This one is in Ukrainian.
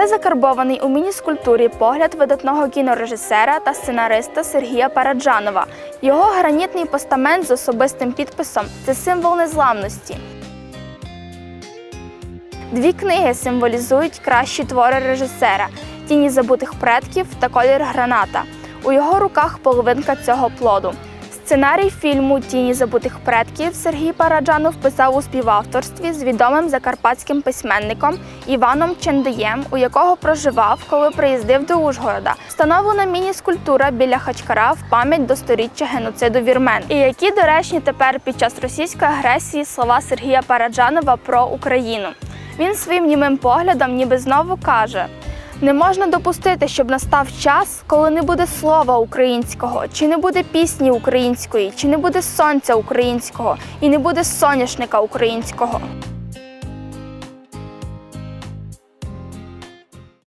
Це закарбований у міні-скульптурі погляд видатного кінорежисера та сценариста Сергія Параджанова. Його гранітний постамент з особистим підписом це символ незламності. Дві книги символізують кращі твори режисера Тіні забутих предків та колір граната. У його руках половинка цього плоду. Сценарій фільму Тіні забутих предків Сергій Параджанов писав у співавторстві з відомим закарпатським письменником Іваном Чендеєм, у якого проживав, коли приїздив до Ужгорода. Встановлена міні-скульптура біля Хачкара в пам'ять до сторіччя геноциду вірмен. І які доречні тепер під час російської агресії слова Сергія Параджанова про Україну. Він своїм німим поглядом ніби знову каже: не можна допустити, щоб настав час, коли не буде слова українського, чи не буде пісні української, чи не буде сонця українського, і не буде соняшника українського.